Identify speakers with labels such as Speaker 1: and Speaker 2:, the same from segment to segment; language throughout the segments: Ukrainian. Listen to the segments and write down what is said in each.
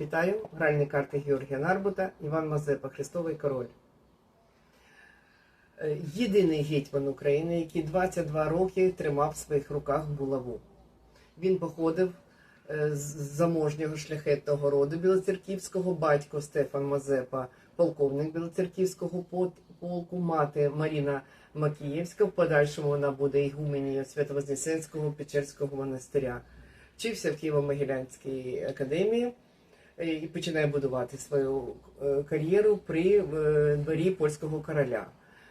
Speaker 1: Вітаю! Гральні карти Георгія Нарбута, Іван Мазепа, Христовий Король. Е, Єдиний гетьман України, який 22 роки тримав в своїх руках булаву. Він походив е, з заможнього шляхетного роду Білоцерківського, батько Стефан Мазепа, полковник Білоцерківського полку, мати Маріна Макієвська. В подальшому вона буде ігуменією Свято-Вознесенського Печерського монастиря. Вчився в Києво-Могилянській академії і починає будувати свою е, кар'єру при е, дворі польського короля.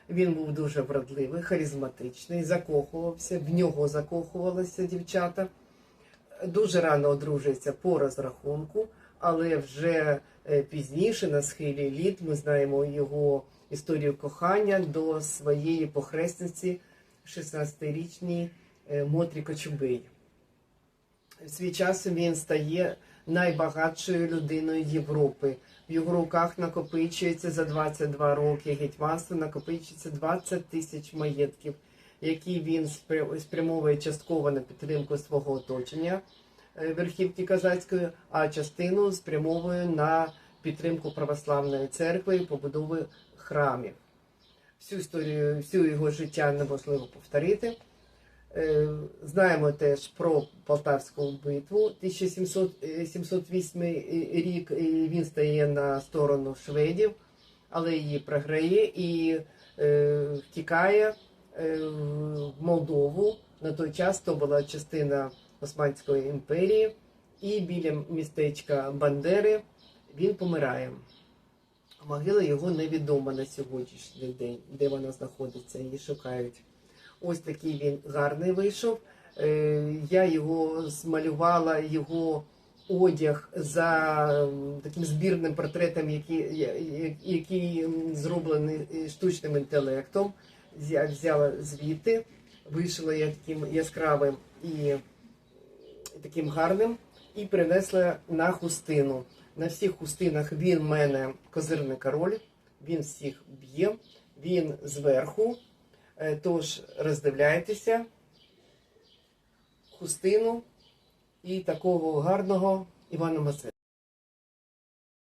Speaker 1: Він був дуже вродливий, харизматичний, закохувався, в нього закохувалися дівчата. Дуже рано одружується по розрахунку, але вже е, пізніше, на схилі літ, ми знаємо його історію кохання до своєї похресниці, 16-річній е, Мотрі Кочубей. В свій час він стає найбагатшою людиною Європи. В його руках накопичується за 22 роки гетьманства, накопичується 20 тисяч маєтків, які він спрямовує частково на підтримку свого оточення е, верхівки Казацької, а частину спрямовує на підтримку православної церкви і побудову храмів. Всю історію, всю його життя неможливо повторити. Е, Знаємо теж про Полтавську битву 1708 рік. Він стає на сторону шведів, але її програє і е, втікає е, в Молдову. На той час то була частина Османської імперії, і біля містечка Бандери він помирає. Могила його невідома на сьогоднішній день, де вона знаходиться, її шукають. Ось такий він гарний вийшов. Е, Я його змалювала, його одяг за таким збірним портретом, який, який зроблений е, штучним інтелектом. Я взяла звідти, вийшла я таким яскравим і таким гарним, і принесла на хустину. На всіх хустинах він в мене козирний король, він всіх б'є, він зверху. Е, Тож роздивляйтеся хустину і такого гарного Івана Мазепи.